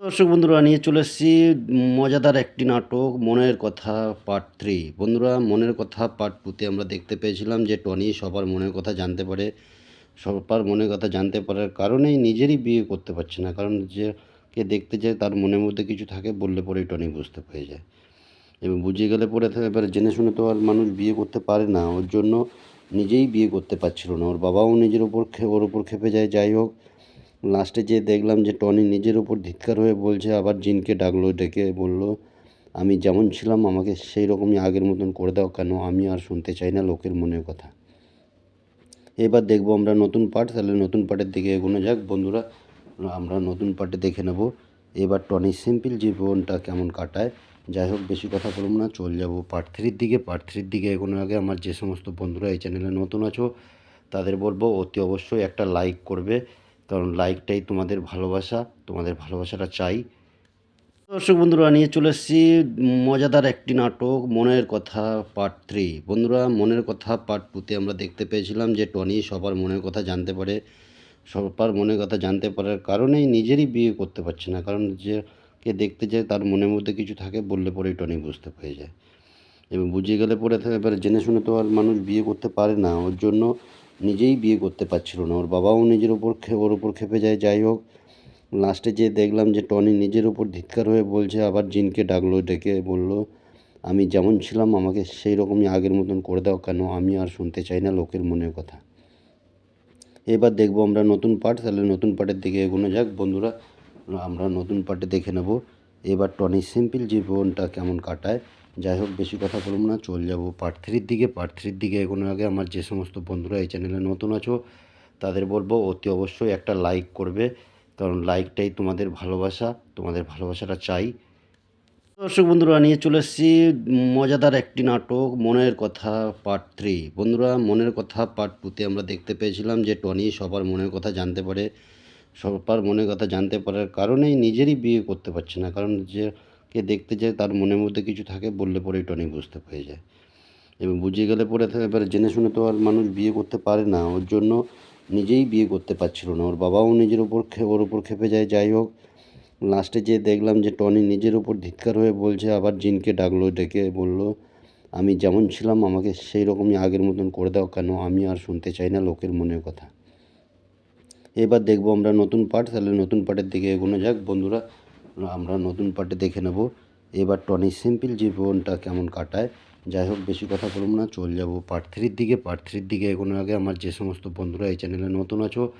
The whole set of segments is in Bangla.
দর্শক বন্ধুরা, নিয়ে চলে এসেছি মজাদার একটি নাটক, মনের কথা পার্ট থ্রি বন্ধুরা, মনের কথা পার্ট টুতে আমরা দেখতে পেয়েছিলাম যে টনি সবার মনের কথা জানতে পারে, সবার মনের কথা জানতে পারার কারণেই নিজেরই বিয়ে করতে পারছে না। কারণ যে কে দেখতে যায় তার মনের মধ্যে কিছু থাকে, বললে পরেই টনি বুঝতে পেরে যায়। এবং বুঝে গেলে পরে এবার জেনে শুনে তো আর মানুষ বিয়ে করতে পারে না। ওর জন্য নিজেই বিয়ে করতে পারছিল না। ওর বাবাও নিজের ওপর ওর ওপর খেপে যায়। যাই হোক লাস্টে যেয়ে দেখলাম যে টনি নিজের ওপর ধিৎকার হয়ে বলছে, আবার জিনকে ডাকলো, ডেকে বলল, আমি যেমন ছিলাম, আমাকে সেই রকমই আগের মতন করে দাও, কেন আমি আর শুনতে চাই না লোকের মনের কথা। এবার দেখব আমরা নতুন পার্ট তাহলে নতুন পার্টের দিকে এগোনো যাক। বন্ধুরা, আমরা নতুন পার্টে দেখে নেব। এবার টনি সিম্পল জীবনটা কেমন কাটায়। যাই হোক, বেশি কথা বলব না, চলে যাব পার্ট থ্রির দিকে। পার্ট থ্রির দিকে এগোনোর আগে আমার যে সমস্ত বন্ধুরা এই চ্যানেলে নতুন আছো, তাদের বলব, অতি অবশ্যই একটা লাইক করবে। কারণ লাইকটাই তোমাদের ভালোবাসা, তোমাদের ভালোবাসাটা চাই। দর্শক বন্ধুরা, নিয়ে চলে এসেছি মজাদার একটি নাটক, মনের কথা পার্ট থ্রি বন্ধুরা, মনের কথা পার্ট টুতে আমরা দেখতে পেয়েছিলাম যে টনি সবার মনের কথা জানতে পারে। সবার মনের কথা জানতে পারার কারণেই নিজেরই বিয়ে করতে পারছে না, কারণ যে কে দেখতে যায় তার মনের মধ্যে কিছু থাকে, বললে পরেই টনি বুঝতে পেরে যায়। এবং বুঝিয়ে গেলে পরে এবার জেনে শুনে তো আর মানুষ বিয়ে করতে পারে না, ওর জন্য নিজেই বিয়ে করতে পারছিল না। ওর বাবাও নিজের ওপর ওর ওপর খেপে যায়। যাই হোক, লাস্টে যেয়ে দেখলাম যে টনি নিজের ওপর ধিৎকার হয়ে বলছে, আবার জিনকে ডাকলো, ডেকে বলল, আমি যেমন ছিলাম, আমাকে সেই রকমই আগের মতন করে দাও, কেন আমি আর শুনতে চাই না লোকের মনের কথা। এবার দেখব আমরা নতুন পার্ট। তাহলে নতুন পার্টের দিকে এগোনো যাক। বন্ধুরা, আমরা নতুন পার্টে দেখে নেব। এবার টনি সিম্পল জীবনটা কেমন কাটায়। যাই হোক, বেশি কথা বলব না, চলে যাব পার্ট থ্রির দিকে। পার্ট থ্রির দিকে এগোনোর আগে আমার যে সমস্ত বন্ধুরা এই চ্যানেলে নতুন আছো, তাদের বলব অতি অবশ্যই একটা লাইক করবে, কারণ লাইকটাই তোমাদের ভালোবাসা, তোমাদের ভালোবাসাটা চাই। দর্শক বন্ধুরা, নিয়ে চলে এসেছি মজাদার একটি নাটক, মনের কথা পার্ট থ্রি বন্ধুরা, মনের কথা পার্ট টুতে আমরা দেখতে পেয়েছিলাম যে টনি সবার মনের কথা জানতে পারে, সবার মনের কথা জানতে পারার কারণেই নিজেরই বিয়ে করতে পারছে না, কারণ যে কে দেখতে যায়, তার মনের মধ্যে কিছু থাকে, বললে পরেই টনি বুঝতে পেরে যায়। এবং বুঝে গেলে পরে এবার জেনে শুনে তো আর মানুষ বিয়ে করতে পারে না। ওর জন্য নিজেই বিয়ে করতে পারছিল না। ওর বাবাও নিজের ওপর ওর ওপর খেপে যায়। যাই হোক, লাস্টে যেয়ে দেখলাম যে টনি নিজের ওপর ধিৎকার হয়ে বলছে, আবার জিনকে ডাকলো, ডেকে বলল, আমি যেমন ছিলাম, আমাকে সেই রকমই আগের মতন করে দাও। কেন? আমি আর শুনতে চাই না লোকের মনের কথা। এবার দেখব আমরা নতুন পার্ট তাহলে নতুন পার্টের দিকে এগোনো যাক। বন্ধুরা আমরা নতুন পার্টে দেখে নেব। এবার টনি সিম্পল জীবনটা কেমন কাটায়। যাই হোক, বেশি কথা বলব না, চলে যাব পার্ট থ্রির দিকে। পার্ট থ্রির দিকে এগোনোর আগে আমার যে সমস্ত বন্ধুরা এই চ্যানেলে নতুন আছো,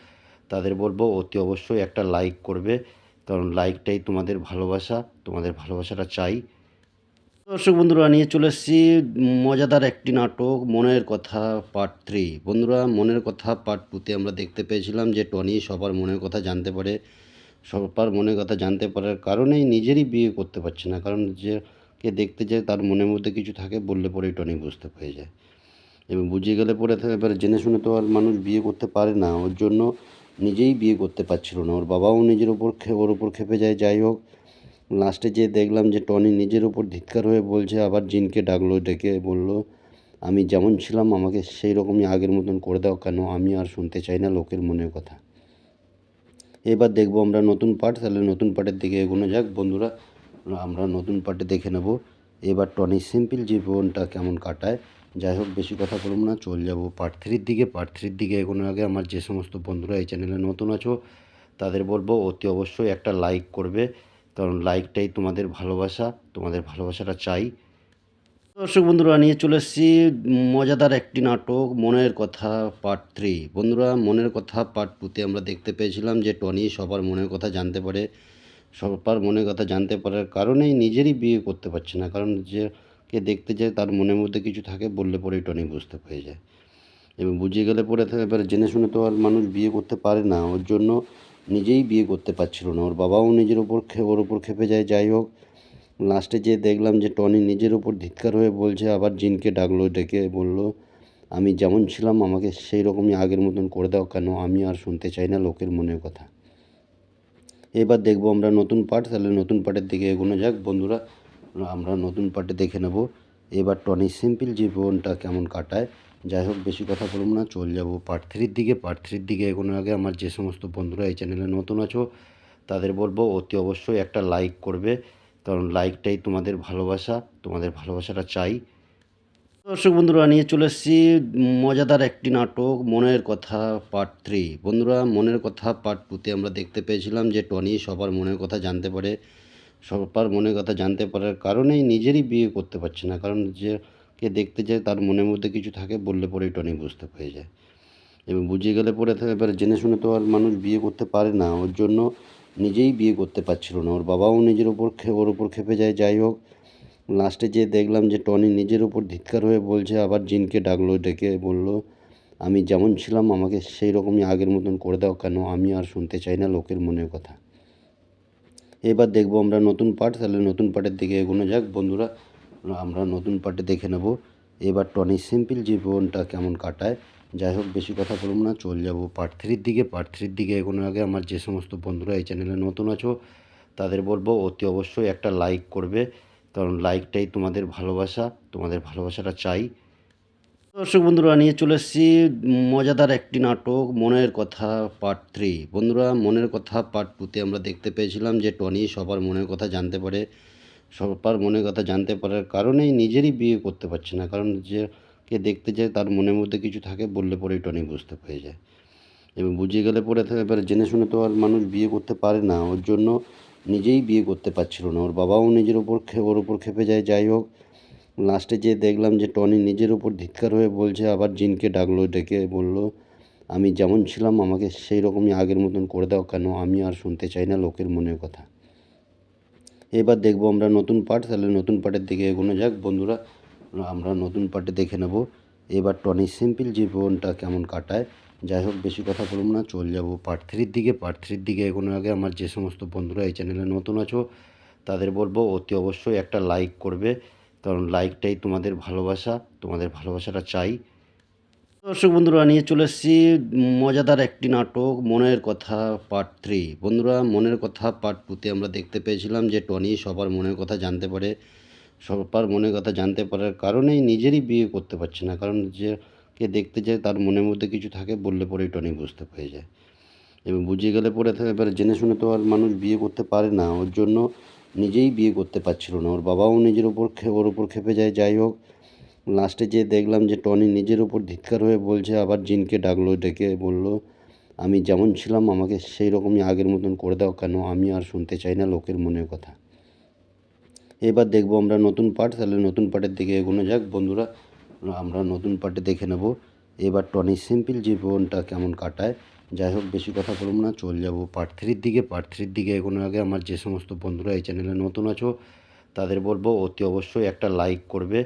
তাদের বলব, অতি অবশ্যই একটা লাইক করবে। কারণ লাইকটাই তোমাদের ভালোবাসা, তোমাদের ভালোবাসাটা চাই। দর্শক বন্ধুরা, নিয়ে চলে এসেছি মজাদার একটি নাটক, মনের কথা পার্ট থ্রি বন্ধুরা, মনের কথা পার্ট টুতে আমরা দেখতে পেয়েছিলাম যে টনি সবার মনের কথা জানতে পারে। সবার মনের কথা জানতে পারার কারণেই নিজেরই বিয়ে করতে পারছে না। কারণ যে কে দেখতে যায় তার মনের মধ্যে কিছু থাকে, বললে পরেই টনি বুঝতে পেরে যায়। এবং বুঝে গেলে পরে এবার জেনে শুনে তো আর মানুষ বিয়ে করতে পারে না। ওর জন্য নিজেই বিয়ে করতে পারছিল না। ওর বাবাও নিজের ওপর ওর ওপর খেপে যায়। যাই হোক, লাস্টে যেয়ে দেখলাম যে টনি নিজের ওপর ধিৎকার হয়ে বলছে, আবার জিনকে ডাকলো, ডেকে বলল, আমি যেমন ছিলাম, আমাকে সেই রকমই আগের মতন করে দাও কেন? আমি আর শুনতে চাই না লোকের মনের কথা। এবার দেখব আমরা নতুন পার্ট তাহলে নতুন পার্টের দিকে এগোনো যাক। বন্ধুরা, আমরা নতুন পার্টে দেখে নেব। এবার টনি সিম্পল জীবনটা কেমন কাটায়। যাই হোক, বেশি কথা বলব না, চলে যাব পার্ট থ্রির দিকে। পার্ট থ্রির দিকে এগোনোর আগে আমার যে সমস্ত বন্ধুরা এই চ্যানেলে নতুন আছো, তাদের বলব, অতি অবশ্যই একটা লাইক করবে। কারণ লাইকটাই তোমাদের ভালোবাসা, তোমাদের ভালোবাসাটা চাই। দর্শক বন্ধুরা, নিয়ে চলে এসেছি মজাদার একটি নাটক, মনের কথা পার্ট থ্রি বন্ধুরা, মনের কথা পার্ট টুতে আমরা দেখতে পেয়েছিলাম যে টনি সবার মনের কথা জানতে পারে, সবার মনের কথা জানতে পারার কারণেই নিজেরই বিয়ে করতে পারছে না। কারণ যে কে দেখতে যায় তার মনের মধ্যে কিছু থাকে, বললে পরেই টনি বুঝতে পেরে যায়। এবং বুঝিয়ে গেলে পরে এবার জেনে শুনে তো আর মানুষ বিয়ে করতে পারে না। ওর জন্য নিজেই বিয়ে করতে পারছিল না। ওর বাবাও নিজের ওপর ওর ওপর খেপে যায়। যাই হোক লাস্টে যেয়ে দেখলাম যে টনি নিজের ওপর ধিক্কার হয়ে বলছে, আবার জিনকে ডাকলো, ডেকে বলল, আমি যেমন ছিলাম, আমাকে সেই রকমই আগের মতন করে দাও, কেন আমি আর শুনতে চাই না লোকের মনের কথা। এবার দেখব আমরা নতুন পার্ট তাহলে নতুন পার্টের দিকে এগোনো যাক। বন্ধুরা, আমরা নতুন পার্টে দেখে নেব। এবার টনি সিম্পল জীবনটা কেমন কাটায়। যাই হোক, বেশি কথা বলব না, চলে যাব পার্ট থ্রির দিকে। পার্ট থ্রির দিকে এগোনোর আগে আমার যে সমস্ত বন্ধুরা এই চ্যানেলে নতুন আছো, তাদের বলব, অতি অবশ্যই একটা লাইক করবে। কারণ লাইকটাই তোমাদের ভালোবাসা, তোমাদের ভালোবাসাটা চাই। দর্শক বন্ধুরা, নিয়ে চলে এসেছি মজাদার একটি নাটক, মনের কথা পার্ট থ্রি বন্ধুরা, মনের কথা পার্ট টুতে আমরা দেখতে পেয়েছিলাম যে টনি সবার মনের কথা জানতে পারে, সবার মনের কথা জানতে পারার কারণেই নিজেরই বিয়ে করতে পারছে না। কারণ যে কে দেখতে যায় তার মনের মধ্যে কিছু থাকে, বললে পরেই টনি বুঝতে পেরে যায়। এবং বুঝে গেলে পরে এবার জেনে শুনে তো আর মানুষ বিয়ে করতে পারে না। ওর জন্য নিজেই বিয়ে করতে পারছিল না। ওর বাবাও নিজের ওপর ওর ওপর খেপে যায়। যাই হোক লাস্টে যে দেখলাম যে টনি নিজের ওপর ধিক্কার হয়ে বলছে, আবার জিনকে ডাকলো, ডেকে বলল, আমি যেমন ছিলাম, আমাকে সেই রকমই আগের মতন করে দাও কেন? আমি আর শুনতে চাই না লোকের মনের কথা। এবার দেখব আমরা নতুন পার্ট তাহলে নতুন পার্টের দিকে এগোনো যাক। বন্ধুরা, আমরা নতুন পার্টে দেখে নেব। এবার টনি সিম্পল জীবনটা কেমন কাটায়। যাই হোক, বেশি কথা বলব না, চলে যাব পার্ট থ্রির দিকে। পার্ট থ্রির দিকে এগোনোর আগে আমার যে সমস্ত বন্ধুরা এই চ্যানেলে নতুন আছো, তাদের বলব অতি অবশ্যই একটা লাইক করবে, কারণ লাইকটাই তোমাদের ভালোবাসা, তোমাদের ভালোবাসাটা চাই। দর্শক বন্ধুরা, নিয়ে চলে এসেছি মজাদার একটি নাটক, মনের কথা পার্ট থ্রি বন্ধুরা, মনের কথা পার্ট টুতে আমরা দেখতে পেয়েছিলাম যে টনি সবার মনের কথা জানতে পারে, সবার মনের কথা জানতে পারার কারণেই নিজেরই বিয়ে করতে পারছে না, কারণ যে কে দেখতে যায়, তার মনের মধ্যে কিছু থাকে, বললে পরেই টনি বুঝতে পেরে যায়। এবং বুঝে গেলে পরে এবার জেনে শুনে তো আর মানুষ বিয়ে করতে পারে না। ওর জন্য নিজেই বিয়ে করতে পারছিল না। ওর বাবাও নিজের ওপর ওর ওপর খেপে যায়। যাই হোক, লাস্টে যে দেখলাম যে টনি নিজের ওপর ধিক্কার হয়ে বলছে, আবার জিনকে ডাকলো, ডেকে বলল, আমি যেমন ছিলাম, আমাকে সেই রকমই আগের মতন করে দাও কেন? আমি আর শুনতে চাই না লোকের মনের কথা। এবার দেখব আমরা নতুন পার্ট, তাহলে নতুন পার্টের দিকে এগোনো যাক। বন্ধুরা আমরা নতুন পার্টে দেখে নেব। এবার টনি সিম্পল জীবনটা কেমন কাটায়। যাই হোক, বেশি কথা বলব না, চলে যাব পার্ট থ্রির দিকে। পার্ট থ্রির দিকে এগোনোর আগে আমার যে সমস্ত বন্ধুরা এই চ্যানেলে নতুন আছো, তাদের বলব অতি অবশ্যই একটা লাইক করবে। কারণ লাইকটাই তোমাদের ভালোবাসা, তোমাদের ভালোবাসাটা চাই। দর্শক বন্ধুরা, নিয়ে চলে এসেছি মজাদার একটি নাটক, মনের কথা পার্ট থ্রি বন্ধুরা, মনের কথা পার্ট টুতে আমরা দেখতে পেয়েছিলাম যে টনি সবার মনের কথা জানতে পারে। সবার মনের কথা জানতে পারার কারণেই নিজেরই বিয়ে করতে পারছে না। কারণ যে কে দেখতে যায় তার মনের মধ্যে কিছু থাকে, বললে পরেই টনি বুঝতে পেরে যায়। এবং বুঝে গেলে পরে এবার জেনে শুনে তো আর মানুষ বিয়ে করতে পারে না। ওর জন্য নিজেই বিয়ে করতে পারছিল না। ওর বাবাও নিজের ওপর ওর ওপর খেপে যায়। যাই হোক, লাস্টে যে দেখলাম যে টনি নিজের ওপর ধিৎকার হয়ে বলছে, আবার জিনকে ডাকলো, ডেকে বলল, আমি যেমন ছিলাম, আমাকে সেই রকমই আগের মতন করে দাও কেন? আমি আর শুনতে চাই না লোকের মনের কথা। এবার দেখব আমরা নতুন পার্ট তাহলে নতুন পার্টের দিকে এগোনো যাক। বন্ধুরা, আমরা নতুন পার্টে দেখে নেব। এবার টনি সিম্পল জীবনটা কেমন কাটায়। যাই হোক, বেশি কথা বলব না, চলে যাব পার্ট থ্রির দিকে। পার্ট থ্রির দিকে এগোনোর আগে আমার যে সমস্ত বন্ধুরা এই চ্যানেলে নতুন আছো, তাদের বলব, অতি অবশ্যই একটা লাইক করবে।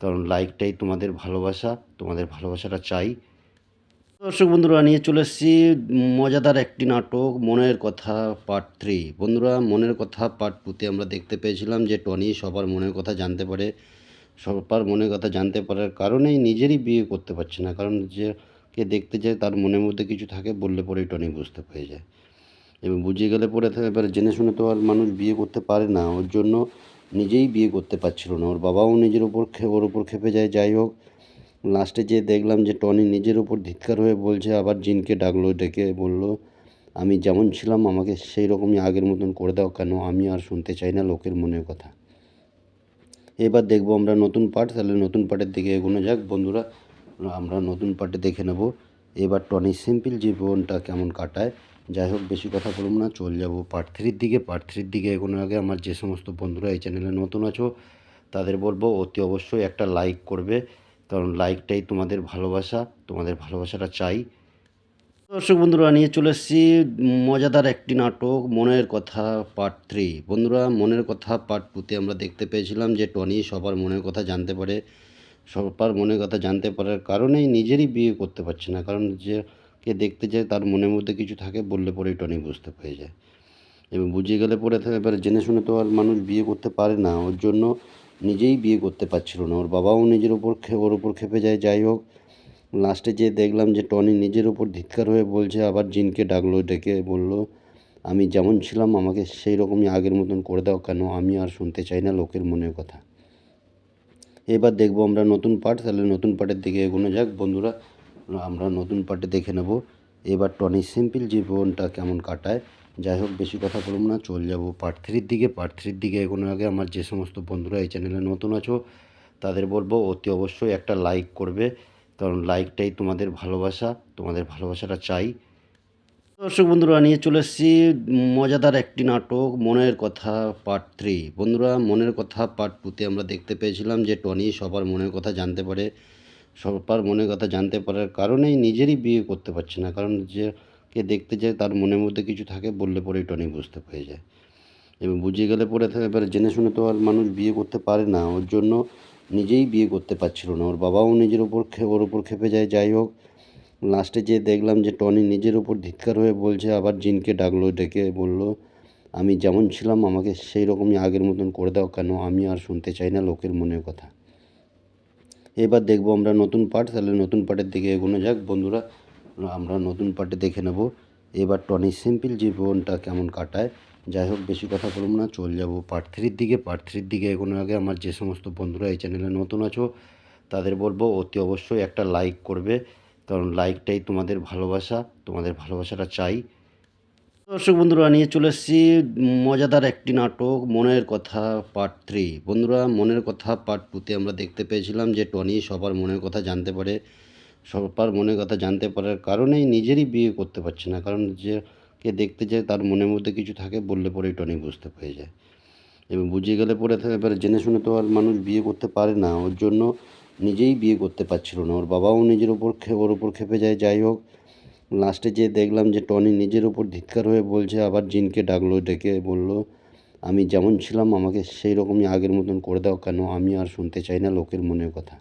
কারণ লাইকটাই তোমাদের ভালোবাসা, তোমাদের ভালোবাসাটা চাই। দর্শক বন্ধুরা, নিয়ে চলে এসেছি মজাদার একটি নাটক, মনের কথা পার্ট থ্রি বন্ধুরা, মনের কথা পার্ট টুতে আমরা দেখতে পেয়েছিলাম যে টনি সবার মনের কথা জানতে পারে, সবার মনের কথা জানতে পারার কারণেই নিজেরই বিয়ে করতে পারছে না। কারণ যে কে দেখতে যায় তার মনের মধ্যে কিছু থাকে, বললে পরেই টনি বুঝতে পেরে যায়। এবং বুঝে গেলে পরে এবার জেনে শুনে তো আর মানুষ বিয়ে করতে পারে না। ওর জন্য নিজেই বিয়ে করতে পারছিল না। ওর বাবাও নিজের ওপর ওর ওপর খেপে যায়। যাই হোক লাস্টে যে দেখলাম যে টনি নিজের ওপর ধিৎকার হয়ে বলছে, আবার জিনকে ডাকলো, ডেকে বলল, আমি যেমন ছিলাম, আমাকে সেই রকমই আগের মতন করে দাও, কেন আমি আর শুনতে চাই না লোকের মনের কথা। এবার দেখব আমরা নতুন পার্ট তাহলে নতুন পার্টের দিকে এগোনো যাক। বন্ধুরা, আমরা নতুন পার্টে দেখে নেব। এবার টনি সিম্পল জীবনটা কেমন কাটায়। যাই হোক, বেশি কথা বলব না, চলে যাব পার্ট থ্রির দিকে। পার্ট থ্রির দিকে এগোনোর আগে আমার যে সমস্ত বন্ধুরা এই চ্যানেলে নতুন আছো, তাদের বলব, অতি অবশ্যই একটা লাইক করবে। কারণ লাইকটাই তোমাদের ভালোবাসা, তোমাদের ভালোবাসাটা চাই। দর্শক বন্ধুরা, নিয়ে চলে এসেছি মজাদার একটি নাটক, মনের কথা পার্ট থ্রি বন্ধুরা, মনের কথা পার্ট টুতে আমরা দেখতে পেয়েছিলাম যে টনি সবার মনের কথা জানতে পারে। সবার মনের কথা জানতে পারার কারণেই নিজেরই বিয়ে করতে পারছে না। কারণ যে কে দেখতে যায় তার মনের মধ্যে কিছু থাকে, বললে পরেই টনি বুঝতে পেরে যায়। এবং বুঝে গেলে পরে এবার জেনে শুনে তো আর মানুষ বিয়ে করতে পারে না। ওর জন্য নিজেই বিয়ে করতে পারছিল না। ওর বাবাও নিজের ওপর ওর ওপর খেপে যায়। যাই হোক লাস্টে যে দেখলাম যে টনি নিজের ওপর ধিৎকার হয়ে বলছে, আবার জিনকে ডাকলো, ডেকে বলল, আমি যেমন ছিলাম, আমাকে সেই রকমই আগের মতন করে দাও, কেন আমি আর শুনতে চাই না লোকের মনের কথা। এবার দেখব আমরা নতুন পার্ট তাহলে নতুন পার্টের দিকে এগোনো যাক। বন্ধুরা, আমরা নতুন পার্টে দেখে নেব। এবার টনি সিম্পল জীবনটা কেমন কাটায়? যাই হোক, বেশি কথা বলব না, চলে যাব পার্ট থ্রির দিকে। পার্ট থ্রির দিকে এগোনোর আগে আমার যে সমস্ত বন্ধুরা এই চ্যানেলে নতুন আছো, তাদের বলব অতি অবশ্যই একটা লাইক করবে। কারণ লাইকটাই তোমাদের ভালোবাসা, তোমাদের ভালোবাসাটা চাই। দর্শক বন্ধুরা, নিয়ে চলে এসেছি মজাদার একটি নাটক, মনের কথা পার্ট থ্রি বন্ধুরা, মনের কথা পার্ট টুতে আমরা দেখতে পেয়েছিলাম যে টনি সবার মনের কথা জানতে পারে। সবার মনের কথা জানতে পারার কারণেই নিজেরই বিয়ে করতে পারছে না। কারণ যে কে দেখতে যায় তার মনের মধ্যে কিছু থাকে, বললে পরেই টনি বুঝতে পেরে যায়। এবং বুঝে গেলে পরে এবার জেনে শুনে তো আর মানুষ বিয়ে করতে পারে না। ওর জন্য নিজেই বিয়ে করতে পারছিল না। ওর বাবাও নিজের ওপর ওর ওপর খেপে যায়। যাই হোক, লাস্টে যে দেখলাম যে টনি নিজের ওপর ধিৎকার হয়ে বলছে, আবার জিনকে ডাকলো, ডেকে বলল, আমি যেমন ছিলাম, আমাকে সেই রকমই আগের মতন করে দাও কেন? আমি আর শুনতে চাই না লোকের মনের কথা। এবার দেখব আমরা নতুন পার্ট তাহলে নতুন পার্টের দিকে এগোনো যাক। বন্ধুরা, আমরা নতুন পার্টে দেখে নেব। এবার টনি সিম্পল জীবনটা কেমন কাটায়। যাই হোক, বেশি কথা বলব না, চলে যাব পার্ট থ্রির দিকে। পার্ট থ্রির দিকে এগোনোর আগে আমার যে সমস্ত বন্ধুরা এই চ্যানেলে নতুন আছো, তাদের বলব, অতি অবশ্যই একটা লাইক করবে। কারণ লাইকটাই তোমাদের ভালোবাসা, তোমাদের ভালোবাসাটা চাই। দর্শক বন্ধুরা, নিয়ে চলে এসেছি মজাদার একটি নাটক, মনের কথা পার্ট থ্রি বন্ধুরা, মনের কথা পার্ট টুতে আমরা দেখতে পেয়েছিলাম যে টনি সবার মনের কথা জানতে পারে, সবার মনের কথা জানতে পারার কারণেই নিজেরই বিয়ে করতে পারছে না। কারণ যে কে দেখতে যায় তার মনের মধ্যে কিছু থাকে, বললে পরেই টনি বুঝতে পেরে যায়। এবং বুঝে গেলে পরে এবার জেনে শুনে তো আর মানুষ বিয়ে করতে পারে না। ওর জন্য নিজেই বিয়ে করতে পারছিল না। ওর বাবাও নিজের ওপর ওর ওপর খেপে যায়। যাই হোক লাস্টে যে দেখলাম যে টনি নিজের ওপর ধিৎকার হয়ে বলছে, আবার জিনকে ডাকলো, ডেকে বলল, আমি যেমন ছিলাম, আমাকে সেই রকমই আগের মতন করে দাও, কেন আমি আর শুনতে চাই না লোকের মনের কথা।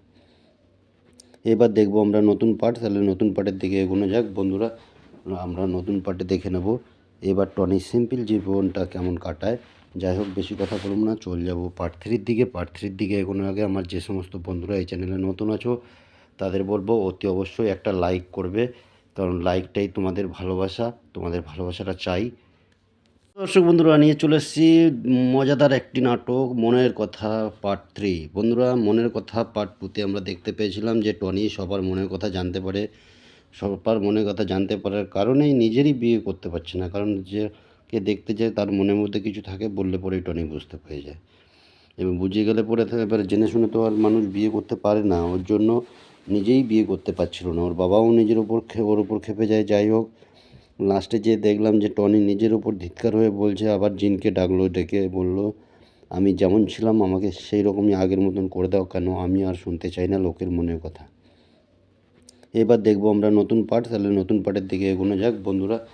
এবার দেখব আমরা নতুন পার্ট তাহলে নতুন পার্টের দিকে এগোনো যাক। বন্ধুরা, আমরা নতুন পার্টে দেখে নেব। এবার টনি সিম্পল জীবনটা কেমন কাটায়। যাই হোক, বেশি কথা বলব না, চলে যাব পার্ট থ্রির দিকে। পার্ট থ্রির দিকে এগোনোর আগে আমার যে সমস্ত বন্ধুরা এই চ্যানেলে নতুন আছো, তাদের বলব, অতি অবশ্যই একটা লাইক করবে। কারণ লাইকটাই তোমাদের ভালোবাসা, তোমাদের ভালোবাসাটা চাই। দর্শক বন্ধুরা, নিয়ে চলে এসেছি মজাদার একটি নাটক, মনের কথা পার্ট থ্রি বন্ধুরা, মনের কথা পার্ট টুতে আমরা দেখতে পেয়েছিলাম যে টনি সবার মনের কথা জানতে পারে। সবার মনের কথা জানতে পারার কারণেই নিজেরই বিয়ে করতে পারছে না, কারণ যে কে দেখতে যায় তার মনের মধ্যে কিছু থাকে, বললে পরেই টনি বুঝতে পেরে যায়। এবং বুঝিয়ে গেলে পরে এবার জেনে শুনে তো আর মানুষ বিয়ে করতে পারে না, ওর জন্য নিজেই বিয়ে করতে পারছিল না। ওর বাবাও নিজের ওপর ওর ওপর খেপে যায়। যাই হোক, লাস্টে যে দেখলাম যে টনি নিজের ওপর ধিৎকার হয়ে বলছে, আবার জিনকে ডাকলো, ডেকে বলল, আমি যেমন ছিলাম, আমাকে সেই রকমই আগের মতন করে দাও, কেন আমি আর শুনতে চাই না লোকের মনের কথা। এবার দেখব আমরা নতুন পার্ট। তাহলে নতুন পার্টের দিকে এগোনো যাক। বন্ধুরা,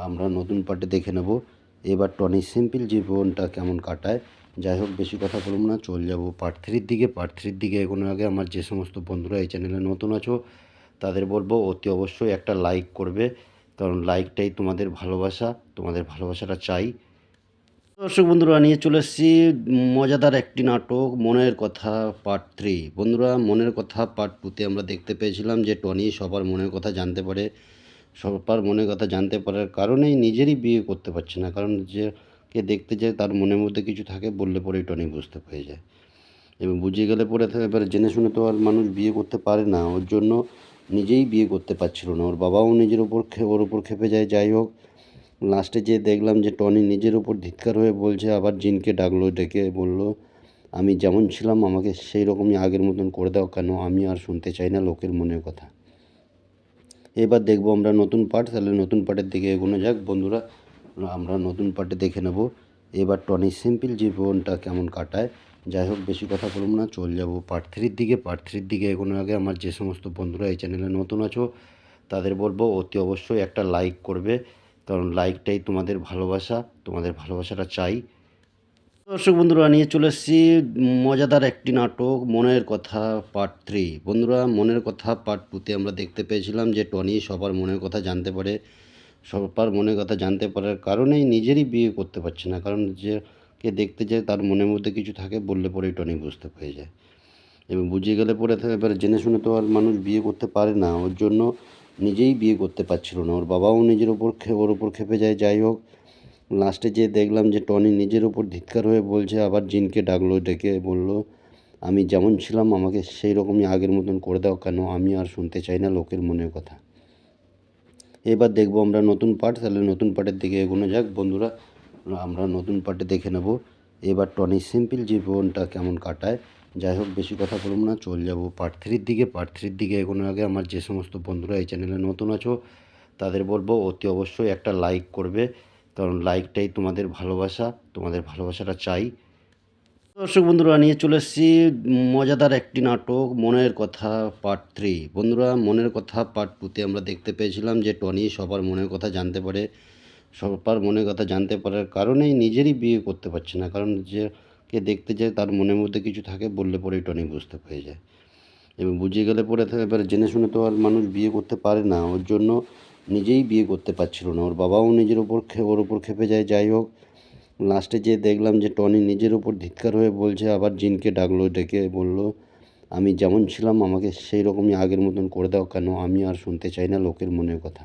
আমরা নতুন পার্টে দেখে নেব। এবার টনি সিম্পল জীবনটা কেমন কাটায়। যাই হোক, বেশি কথা বলব না, চলে যাব পার্ট থ্রির দিকে। পার্ট থ্রির দিকে এগোনোর আগে আমার যে সমস্ত বন্ধুরা এই চ্যানেলে নতুন আছো, তাদের বলব অতি অবশ্যই একটা লাইক করবে, কারণ লাইকটাই তোমাদের ভালোবাসা, তোমাদের ভালোবাসাটা চাই। দর্শক বন্ধুরা, নিয়ে চলে এসেছি মজাদার একটি নাটক, মনের কথা পার্ট থ্রি বন্ধুরা, মনের কথা পার্ট টুতে আমরা দেখতে পেয়েছিলাম যে টনি সবার মনের কথা জানতে পারে, সবার মনের কথা জানতে পারার কারণেই নিজেরই বিয়ে করতে পারছে না, কারণ যে কে দেখতে যায়, তার মনের মধ্যে কিছু থাকে, বললে পরেই টনি বুঝতে পেরে যায়। এবং বুঝে গেলে পরে এবার জেনে শুনে তো আর মানুষ বিয়ে করতে পারে না। ওর জন্য নিজেই বিয়ে করতে পারছিল না। ওর বাবাও নিজের ওপর ওর ওপর খেপে যায়, যাই হোক। লাস্টে যে দেখলাম যে টনি নিজের ওপর ধিৎকার হয়ে বলছে, আবার জিনকে ডাকলো, ডেকে বলল, আমি যেমন ছিলাম, আমাকে সেই রকমই আগের মতন করে দাও, কেন আমি আর শুনতে চাই না লোকের মনের কথা। এবার দেখব আমরা নতুন পার্ট তাহলে নতুন পার্টের দিকে এগোনো যাক। বন্ধুরা আমরা নতুন পার্টে দেখে নেব। এবার টনি সিম্পল জীবনটা কেমন কাটায়। যাই হোক, বেশি কথা বলব না, চলে যাব পার্ট থ্রির দিকে। পার্ট থ্রির দিকে এগোনোর আগে আমার যে সমস্ত বন্ধুরা এই চ্যানেলে নতুন আছো, তাদের বলব, অতি অবশ্যই একটা লাইক করবে। কারণ লাইকটাই তোমাদের ভালোবাসা, তোমাদের ভালোবাসাটা চাই। দর্শক বন্ধুরা, নিয়ে চলে এসেছি মজাদার একটি নাটক, মনের কথা পার্ট থ্রি বন্ধুরা, মনের কথা পার্ট টুতে আমরা দেখতে পেয়েছিলাম যে টনি সবার মনের কথা জানতে পারে। সবার মনের কথা জানতে পারার কারণেই নিজেরই বিয়ে করতে পারছে না। কারণ যে কে দেখতে যায় তার মনের মধ্যে কিছু থাকে বললে পরেই টনি বুঝতে পেরে যায়। এবং বুঝে গেলে পরে এবার জেনে শুনে তো আর মানুষ বিয়ে করতে পারে না। ওর জন্য নিজেই বিয়ে করতে পারছিল না। ওর বাবাও নিজের ওপর ওর ওপর খেপে যায়। যাই হোক, লাস্টে যে দেখলাম যে টনি নিজের ওপর ধিক্কার হয়ে বলছে, আবার জিনকে ডাকলো, ডেকে বলল, আমি যেমন ছিলাম, আমাকে সেই রকমই আগের মতন করে দাও কেন? আমি আর শুনতে চাই না লোকের মনের কথা। এবার দেখব আমরা নতুন পার্ট তাহলে নতুন পার্টের দিকে এগোনো যাক। বন্ধুরা, আমরা নতুন পার্টে দেখে নেব। এবার টনি সিম্পল জীবনটা কেমন কাটায়। যাই হোক, বেশি কথা বলব না, চলে যাব পার্ট থ্রির দিকে। পার্ট থ্রির দিকে এগোনোর আগে আমার যে সমস্ত বন্ধুরা এই চ্যানেলে নতুন আছো, তাদের বলব, অতি অবশ্যই একটা লাইক করবে। কারণ লাইকটাই তোমাদের ভালোবাসা, তোমাদের ভালোবাসাটা চাই। দর্শক বন্ধুরা, নিয়ে চলে এসেছি মজাদার একটি নাটক, মনের কথা পার্ট থ্রি বন্ধুরা, মনের কথা পার্ট টুতে আমরা দেখতে পেয়েছিলাম যে টনি সবার মনের কথা জানতে পারে, সবার মনের কথা জানতে পারার কারণেই নিজেরই বিয়ে করতে পারছে না। কারণ যে কে দেখতে যায় তার মনের মধ্যে কিছু থাকে, বললে পরেই টনি বুঝতে পেরে যায়। এবং বুঝে গেলে পরে এবার জেনে শুনে তো আর মানুষ বিয়ে করতে পারে না। ওর জন্য নিজেই বিয়ে করতে পারছিল না। ওর বাবাও নিজের ওপর ওর ওপর খেপে যায়। যাই হোক লাস্টে যে দেখলাম যে টনি নিজের ওপর ধিক্কার হয়ে বলছে, আবার জিনকে ডাকলো, ডেকে বলল, আমি যেমন ছিলাম, আমাকে সেই রকমই আগের মতন করে দাও, কেন আমি আর শুনতে চাই না লোকের মনের কথা।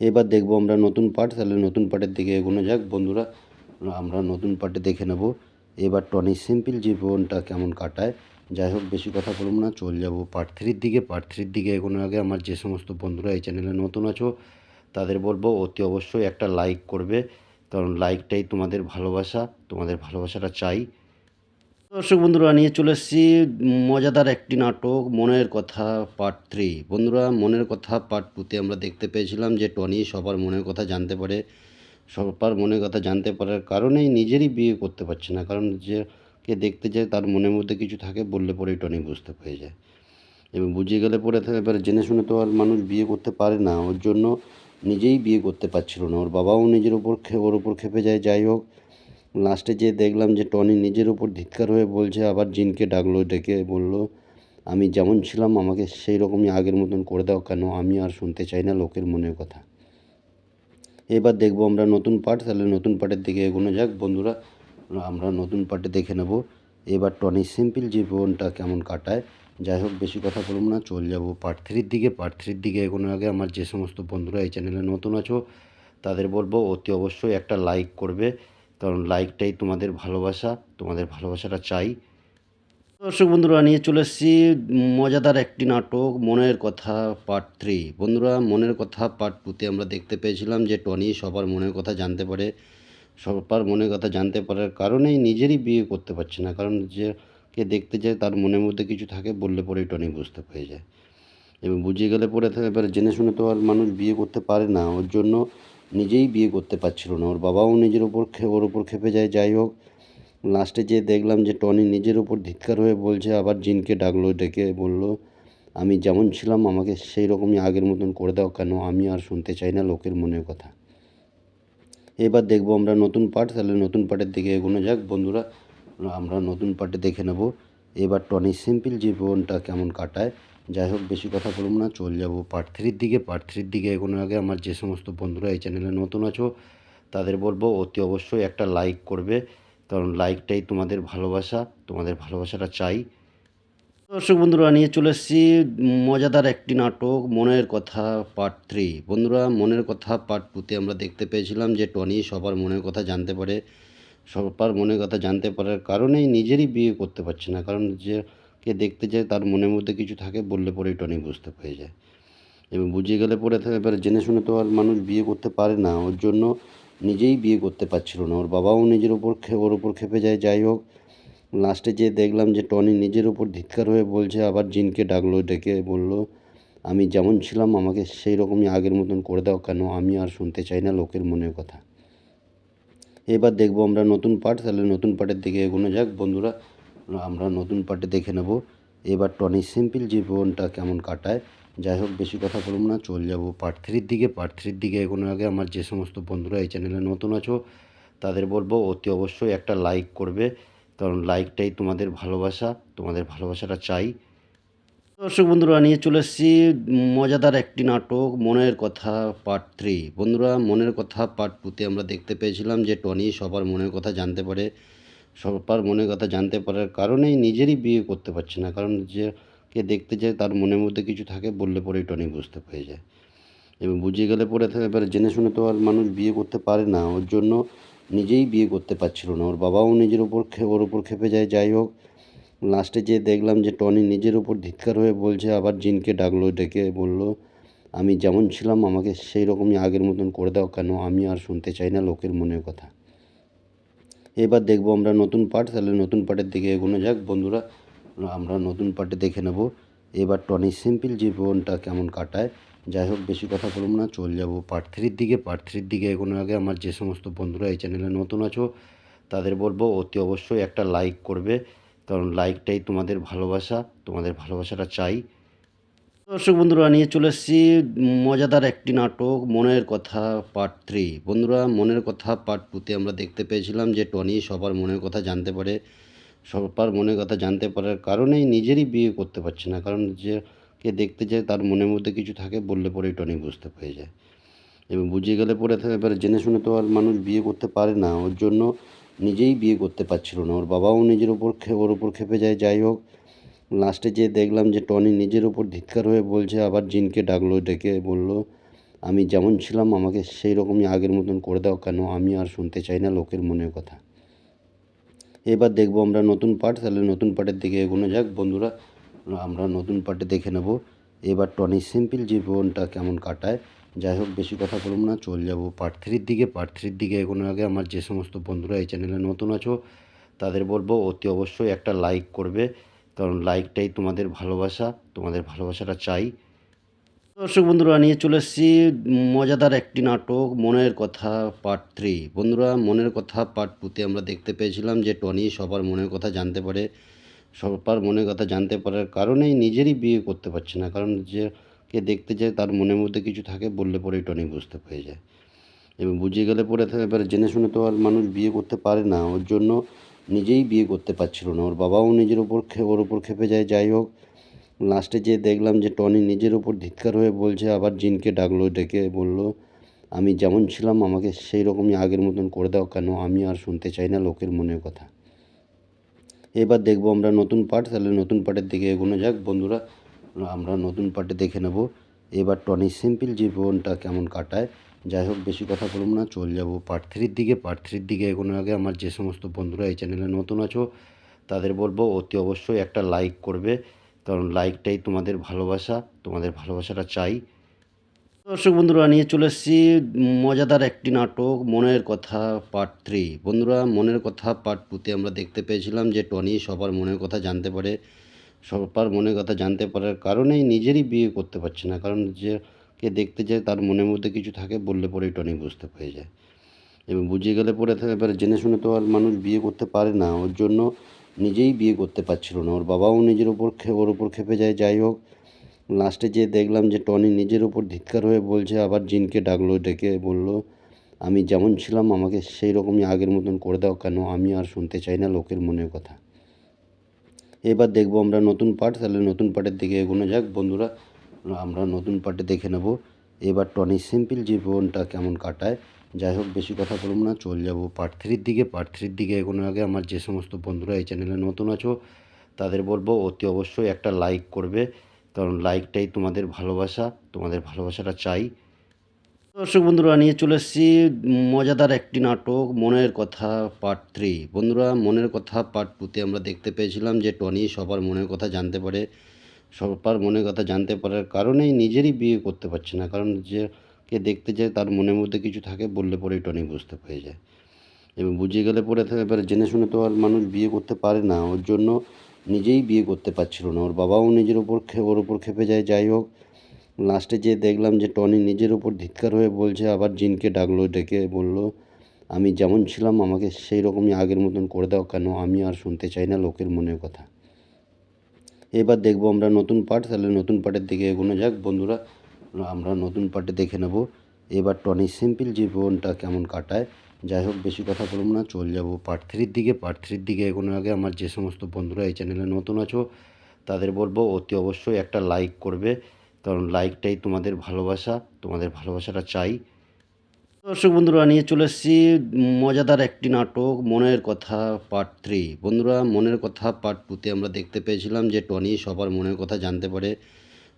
এবার দেখব আমরা নতুন পার্ট তাহলে নতুন পার্টের দিকে এগোনো যাক। বন্ধুরা, আমরা নতুন পার্টে দেখে নেব। এবার টনি সিম্পল জীবনটা কেমন কাটায়। যাই হোক, বেশি কথা বলব না, চলে যাব পার্ট থ্রির দিকে। পার্ট থ্রির দিকে এগোনোর আগে আমার যে সমস্ত বন্ধুরা এই চ্যানেলে নতুন আছো, তাদের বলব, অতি অবশ্যই একটা লাইক করবে। কারণ লাইকটাই তোমাদের ভালোবাসা, তোমাদের ভালোবাসাটা চাই। দর্শক বন্ধুরা, নিয়ে চলে এসেছি মজাদার একটি নাটক, মনের কথা পার্ট থ্রি বন্ধুরা, মনের কথা পার্ট টুতে আমরা দেখতে পেয়েছিলাম যে টনি সবার মনের কথা জানতে পারে, সবার মনের কথা জানতে পারার কারণেই নিজেরই বিয়ে করতে পারছে না। কারণ যে কে দেখতে যায় তার মনের মধ্যে কিছু থাকে, বললে পরেই টনি বুঝতে পেরে যায়। এবং বুঝিয়ে গেলে পরে এবার জেনে শুনে তো আর মানুষ বিয়ে করতে পারে না। ওর জন্য নিজেই বিয়ে করতে পারছিল না। ওর বাবাও নিজের ওপর ওর ওপর খেপে যায়। যাই হোক লাস্টে যে দেখলাম যে টনি নিজের ওপর ধিক্কার হয়ে বলছে, আবার জিনকে ডাকলো, ডেকে বলল, আমি যেমন ছিলাম, আমাকে সেই রকমই আগের মতন করে দাও কেন? আমি আর শুনতে চাই না লোকের মনের কথা। এবার দেখব আমরা নতুন পার্ট তাহলে নতুন পার্টের দিকে এগোনো যাক। বন্ধুরা, আমরা নতুন পার্টে দেখে নেব। এবার টনি সিম্পল জীবনটা কেমন কাটায়। যাই হোক, বেশি কথা বলব না, চলে যাব পার্ট থ্রির দিকে। পার্ট থ্রির দিকে এগোনোর আগে আমার যে সমস্ত বন্ধুরা এই চ্যানেলে নতুন আছো, তাদের বলব অতি অবশ্যই একটা লাইক করবে, কারণ লাইকটাই তোমাদের ভালোবাসা, তোমাদের ভালোবাসাটা চাই। দর্শক বন্ধুরা, নিয়ে চলে এসেছি মজাদার একটি নাটক, মনের কথা পার্ট থ্রি বন্ধুরা, মনের কথা পার্ট টুতে আমরা দেখতে পেয়েছিলাম যে টনি সবার মনের কথা জানতে পারে, সবার মনের কথা জানতে পারার কারণেই নিজেরই বিয়ে করতে পারছে না, কারণ যে কে দেখতে যায়, তার মনের মধ্যে কিছু থাকে, বললে পরেই টনি বুঝতে পেরে যায়। এবং বুঝিয়ে গেলে পরে এবার জেনে শুনে তো আর মানুষ বিয়ে করতে পারে না। ওর জন্য নিজেই বিয়ে করতে পারছিল না। ওর বাবাও নিজের ওপর ওর ওপর খেপে যায়, যাই হোক। লাস্টে যে দেখলাম যে টনি নিজের ওপর ধিক্কার হয়ে বলছে, আবার জিনকে ডাকলো, ডেকে বলল, আমি যেমন ছিলাম, আমাকে সেই রকমই আগের মতন করে দাও কেন? আমি আর শুনতে চাই না লোকের মনের কথা। এবার দেখব আমরা নতুন পার্ট, তাহলে নতুন পার্টের দিকে এগোনো যাক। বন্ধুরা আমরা নতুন পার্টে দেখে নেব। এবার টনি সিম্পল জীবনটা কেমন কাটায়। যাই হোক, বেশি কথা বলব না, চলে যাব পার্ট থ্রির দিকে। পার্ট থ্রির দিকে এগোনোর আগে আমার যে সমস্ত বন্ধুরা এই চ্যানেলে নতুন আছো, তাদের বলব অতি অবশ্যই একটা লাইক করবে। কারণ লাইকটাই তোমাদের ভালোবাসা, তোমাদের ভালোবাসাটা চাই। দর্শক বন্ধুরা, নিয়ে চলে এসেছি মজাদার একটি নাটক, মনের কথা পার্ট থ্রি বন্ধুরা, মনের কথা পার্ট টুতে আমরা দেখতে পেয়েছিলাম যে টনি সবার মনের কথা জানতে পারে। সবার মনের কথা জানতে পারার কারণেই নিজেরই বিয়ে করতে পারছে না। কারণ যে কে দেখতে যায় তার মনের মধ্যে কিছু থাকে, বললে পরেই টনি বুঝতে পেরে যায়। এবং বুঝে গেলে পরে এবার জেনে শুনে তো আর মানুষ বিয়ে করতে পারে না। ওর জন্য নিজেই বিয়ে করতে পারছিল না। ওর বাবাও নিজের ওপর ওর ওপর খেপে যায়। যাই হোক, লাস্টে যে দেখলাম যে টনি নিজের ওপর ধিৎকার হয়ে বলছে, আবার জিনকে ডাকলো, ডেকে বলল, আমি যেমন ছিলাম, আমাকে সেই রকমই আগের মতন করে দাও কেন? আমি আর শুনতে চাই না লোকের মনের কথা। এবার দেখব আমরা নতুন পার্ট তাহলে নতুন পার্টের দিকে এগোনো যাক। বন্ধুরা, আমরা নতুন পার্টে দেখে নেব। এবার টনি সিম্পল জীবনটা কেমন কাটায়। যাই হোক, বেশি কথা বলব না, চলে যাব পার্ট থ্রির দিকে। পার্ট থ্রির দিকে এগোনোর আগে আমার যে সমস্ত বন্ধুরা এই চ্যানেলে নতুন আছো, তাদের বলব, অতি অবশ্যই একটা লাইক করবে। কারণ লাইকটাই তোমাদের ভালোবাসা, তোমাদের ভালোবাসাটা চাই। দর্শক বন্ধুরা, নিয়ে চলে এসেছি মজাদার একটি নাটক, মনের কথা পার্ট থ্রি বন্ধুরা, মনের কথা পার্ট টুতে আমরা দেখতে পেয়েছিলাম যে টনি সবার মনের কথা জানতে পারে, সবার মনের কথা জানতে পারার কারণেই নিজেরই বিয়ে করতে পারছে না। কারণ যে কে দেখতে যায় তার মনের মধ্যে কিছু থাকে, বললে পরেই টনি বুঝতে পেরে যায়। এবং বুঝে গেলে পরে এবার জেনে শুনে তো আর মানুষ বিয়ে করতে পারে না। ওর জন্য নিজেই বিয়ে করতে পারছিল না। ওর বাবাও নিজের ওপর ওর ওপর খেপে যায়। যাই হোক লাস্টে যে দেখলাম যে টনি নিজের ওপর ধিৎকার হয়ে বলছে, আবার জিনকে ডাকলো, ডেকে বলল, আমি যেমন ছিলাম, আমাকে সেই রকমই আগের মতন করে দাও কেন? আমি আর শুনতে চাই না লোকের মনের কথা। এবার দেখব আমরা নতুন পার্ট, তাহলে নতুন পার্টের দিকে এগোনো যাক। বন্ধুরা, আমরা নতুন পার্টে দেখে নেব। এবার টনি সিম্পল জীবনটা কেমন কাটায়। যাই হোক, বেশি কথা বলব না, চলে যাব পার্ট থ্রির দিকে। পার্ট থ্রির দিকে এগোনোর আগে আমার যে সমস্ত বন্ধুরা এই চ্যানেলে নতুন আছো, তাদের বলব, অতি অবশ্যই একটা লাইক করবে। কারণ লাইকটাই তোমাদের ভালোবাসা, তোমাদের ভালোবাসাটা চাই। দর্শক বন্ধুরা, নিয়ে চলে এসেছি মজাদার একটি নাটক, মনের কথা পার্ট থ্রি বন্ধুরা, মনের কথা পার্ট টুতে আমরা দেখতে পেয়েছিলাম যে টনি সবার মনের কথা জানতে পারে। সবার মনের কথা জানতে পারার কারণেই নিজেরই বিয়ে করতে পারছে না। কারণ যে কে দেখতে যায় তার মনের মধ্যে কিছু থাকে, বললে পরেই টনি বুঝতে পেরে যায়। এবং বুঝিয়ে গেলে পরে এবার জেনে শুনে তো আর মানুষ বিয়ে করতে পারে না। ওর জন্য নিজেই বিয়ে করতে পারছিল না। ওর বাবাও নিজের ওপর ওর ওপর খেপে যায়। যাই হোক লাস্টে যে দেখলাম যে টনি নিজের ওপর ধিৎকার হয়ে বলছে, আবার জিনকে ডাকলো, ডেকে বলল, আমি যেমন ছিলাম, আমাকে সেই রকমই আগের মতন করে দাও, কেন আমি আর শুনতে চাই না লোকের মনের কথা। এবার দেখব আমরা নতুন পার্ট তাহলে নতুন পার্টের দিকে এগোনো যাক। বন্ধুরা, আমরা নতুন পার্টে দেখে নেব। এবার টনি সিম্পল জীবনটা কেমন কাটায় যাই হোক, বেশি কথা বলব না, চলে যাব পার্ট থ্রির দিকে। পার্ট থ্রির দিকে এগোনোর আগে আমার যে সমস্ত বন্ধুরা এই চ্যানেলে নতুন আছো, তাদের বলব অতি অবশ্যই একটা লাইক করবে, কারণ লাইকটাই তোমাদের ভালোবাসা, তোমাদের ভালোবাসাটা চাই। দর্শক বন্ধুরা, নিয়ে চলে এসেছি মজাদার একটি নাটক, মনের কথা পার্ট থ্রি বন্ধুরা, মনের কথা পার্ট টুতে আমরা দেখতে পেয়েছিলাম যে টনি সবার মনের কথা জানতে পারে। সবার মনের কথা জানতে পারার কারণেই নিজেরই বিয়ে করতে পারছে না, কারণ যে কে দেখতে যায় তার মনের মধ্যে কিছু থাকে, বললে পরেই টনি বুঝতে পেরে যায়। এবং বুঝিয়ে গেলে পরে এবার জেনে শুনে তো আর মানুষ বিয়ে করতে পারে না, ওর জন্য নিজেই বিয়ে করতে পারছিল না। ওর বাবাও নিজের ওপর ওর ওপর খেপে যায়, যাই হোক। লাস্টে যে দেখলাম যে টনি নিজের ওপর ধিৎকার হয়ে বলছে, আবার জিনকে ডাকলো, ডেকে বলল, আমি যেমন ছিলাম, আমাকে সেই রকমই আগের মতন করে দাও, কেন আমি আর শুনতে চাই না লোকের মনের কথা। এবার দেখব আমরা নতুন পার্ট তাহলে নতুন পার্টের দিকে এগোনো যাক। বন্ধুরা আমরা নতুন পার্টে দেখে নেব। এবার টনি সিম্পল জীবনটা কেমন কাটায়। যাই হোক, বেশি কথা বলব না, চলে যাব পার্ট থ্রির দিকে। পার্ট থ্রির দিকে এগোনোর আগে আমার যে সমস্ত বন্ধুরা এই চ্যানেলে নতুন আছো, তাদের বলব, অতি অবশ্যই একটা লাইক করবে। কারণ লাইকটাই তোমাদের ভালোবাসা, তোমাদের ভালোবাসাটা চাই। দর্শক বন্ধুরা, নিয়ে চলে এসেছি মজাদার একটি নাটক, মনের কথা পার্ট থ্রি বন্ধুরা, মনের কথা পার্ট টুতে আমরা দেখতে পেয়েছিলাম যে টনি সবার মনের কথা জানতে পারে। সবার মনের কথা জানতে পারার কারণেই নিজেরই বিয়ে করতে পারছে না। কারণ যে কে দেখতে যায় তার মনের মধ্যে কিছু থাকে, বললে পরেই টনি বুঝতে পেরে যায়। এবং বুঝে গেলে পরে এবার জেনে শুনে তো আর মানুষ বিয়ে করতে পারে না। ওর জন্য নিজেই বিয়ে করতে পারছিল না। ওর বাবাও নিজের ওপর ওর ওপর খেপে যায়। যাই হোক, লাস্টে যে দেখলাম যে টনি নিজের ওপর ধিৎকার হয়ে বলছে, আবার জিনকে ডাকলো, ডেকে বলল, আমি যেমন ছিলাম, আমাকে সেই রকমই আগের মতন করে দাও কেন? আমি আর শুনতে চাই না লোকের মনের কথা। এবার দেখব আমরা নতুন পার্ট তাহলে নতুন পার্টের দিকে এগোনো যাক। বন্ধুরা, আমরা নতুন পার্টে দেখে নেব। এবার টনি সিম্পল জীবনটা কেমন কাটায়। যাই হোক, বেশি কথা বলব না, চলে যাব পার্ট থ্রির দিকে। পার্ট থ্রির দিকে এগোনোর আগে আমার যে সমস্ত বন্ধুরা এই চ্যানেলে নতুন আছো, তাদের বলব, অতি অবশ্যই একটা লাইক করবে। কারণ লাইকটাই তোমাদের ভালোবাসা, তোমাদের ভালোবাসাটা চাই। দর্শক বন্ধুরা, নিয়ে চলে এসেছি মজাদার একটি নাটক, মনের কথা পার্ট থ্রি বন্ধুরা, মনের কথা পার্ট টুতে আমরা দেখতে পেয়েছিলাম যে টনি সবার মনের কথা জানতে পারে, সবার মনের কথা জানতে পারার কারণেই নিজেরই বিয়ে করতে পারছে না। কারণ যে কে দেখতে যায় তার মনের মধ্যে কিছু থাকে, বললে পরেই টনি বুঝতে পেরে যায়। এবং বুঝে গেলে পরে এবার জেনে শুনে তো আর মানুষ বিয়ে করতে পারে না। ওর জন্য নিজেই বিয়ে করতে পারছিল না। ওর বাবাও নিজের ওপর ওর ওপর খেপে যায়। যাই হোক লাস্টে যে দেখলাম যে টনি নিজের ওপর ধিৎকার হয়ে বলছে, আবার জিনকে ডাকলো, ডেকে বলল, আমি যেমন ছিলাম, আমাকে সেই রকমই আগের মতন করে দাও, কেন আমি আর শুনতে চাই না লোকের মনের কথা। এবার দেখব আমরা নতুন পার্ট, তাহলে নতুন পার্টের দিকে এগোনো যাক। বন্ধুরা, আমরা নতুন পার্টে দেখে নেব। এবার টনি সিম্পল জীবনটা কেমন কাটায়। যাই হোক, বেশি কথা বলব না, চলে যাব পার্ট থ্রির দিকে। পার্ট থ্রির দিকে এগোনোর আগে আমার যে সমস্ত বন্ধুরা এই চ্যানেলে নতুন আছো, তাদের বলব, অতি অবশ্যই একটা লাইক করবে। কারণ লাইকটাই তোমাদের ভালোবাসা, তোমাদের ভালোবাসাটা চাই। দর্শক বন্ধুরা, নিয়ে চলে এসেছি মজাদার একটি নাটক, মনের কথা পার্ট থ্রি বন্ধুরা, মনের কথা পার্ট টুতে আমরা দেখতে পেয়েছিলাম যে টনি সবার মনের কথা জানতে পারে,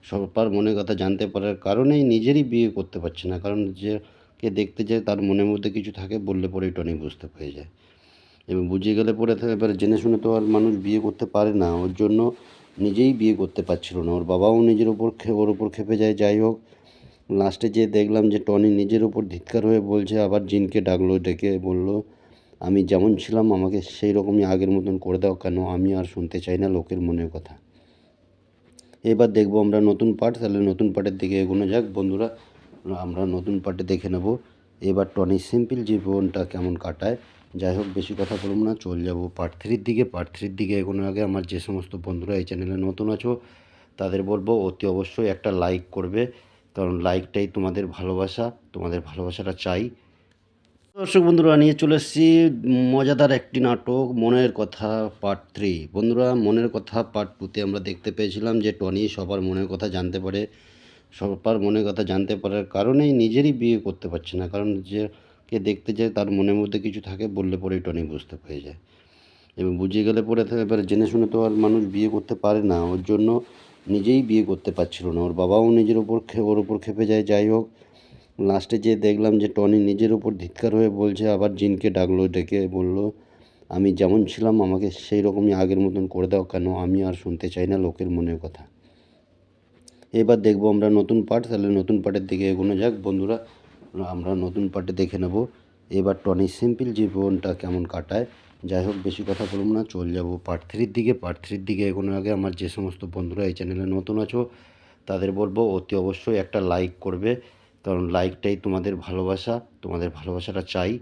সবার মনের কথা জানতে পারার কারণেই নিজেরই বিয়ে করতে পারছে না। কারণ যে কে দেখতে যায় তার মনের মধ্যে কিছু থাকে, বললে পরেই টনি বুঝতে পেরে যায়। এবং বুঝে গেলে পরে এবার জেনে শুনে তো আর মানুষ বিয়ে করতে পারে না। ওর জন্য নিজেই বিয়ে করতে পারছিল না। ওর বাবাও নিজের ওপর ওর ওপর খেপে যায়। যাই হোক, লাস্টে যেয়ে দেখলাম যে টনি নিজের ওপর ধিক্কার হয়ে বলছে, আবার জিনকে ডাকলো, ডেকে বলল, আমি যেমন ছিলাম, আমাকে সেই রকমই আগের মতন করে দাও, কেন আমি আর শুনতে চাই না লোকের মনের কথা। এবার দেখব আমরা নতুন পার্ট। তাহলে নতুন পার্টের দিকে এগোনো যাক। বন্ধুরা, আমরা নতুন পার্টে দেখে নেব। এবার টনি সিম্পল জীবনটা কেমন কাটায়। যাই হোক, বেশি কথা বলব না, চল যাব পার্ট থ্রির দিকে। পার্ট থ্রির দিকে এগোনোর আগে আমার যে সমস্ত বন্ধুরা এই চ্যানেলে নতুন আছো, তাদের বলব অতি অবশ্যই একটা লাইক করবে, কারণ লাইকটাই তোমাদের ভালোবাসা, তোমাদের ভালোবাসাটা চাই। দর্শক বন্ধুরা, নিয়ে চলে এসেছি মজাদার একটি নাটক, মনের কথা পার্ট থ্রি বন্ধুরা, মনের কথা পার্ট টুতে আমরা দেখতে পেয়েছিলাম যে টনি সবার মনের কথা জানতে পারে, সবার মনের কথা জানতে পারার কারণেই নিজেরই বিয়ে করতে পারছে না, কারণ যে কে দেখতে যায় তার মনের মধ্যে কিছু থাকে, বললে পরেই টনি বুঝতে পেরে যায়। এবং বুঝে গেলে পরে এবার জেনে শুনে তো আর মানুষ বিয়ে করতে পারে না। ওর জন্য নিজেই বিয়ে করতে পারছিল না। ওর বাবাও নিজের ওপর ওর ওপর খেপে যায়। যাই হোক লাস্টে যেয়ে দেখলাম যে টনি নিজের ওপর ধিক্কার হয়ে বলছে, আবার জিনকে ডাকলো, ডেকে বলল, আমি যেমন ছিলাম, আমাকে সেই রকমই আগের মতন করে দাও। কেন? আমি আর শুনতে চাই না লোকের মনের কথা। এবার দেখব আমরা নতুন পার্ট তাহলে নতুন পার্টের দিকে এগোনো যাক। বন্ধুরা আমরা নতুন পার্টে দেখে নেব। এবার টনি সিম্পল জীবনটা কেমন কাটায়? যাই হোক, বেশি কথা বলব না, চল যাব পার্ট থ্রির দিকে। পার্ট থ্রির দিকে এগোনোর আগে আমার যে সমস্ত বন্ধুরা এই চ্যানেলে নতুন আছো, তাদের বলব, অতি অবশ্যই একটা লাইক করবে। কারণ লাইকটাই তোমাদের ভালোবাসা, তোমাদের ভালোবাসাটা চাই।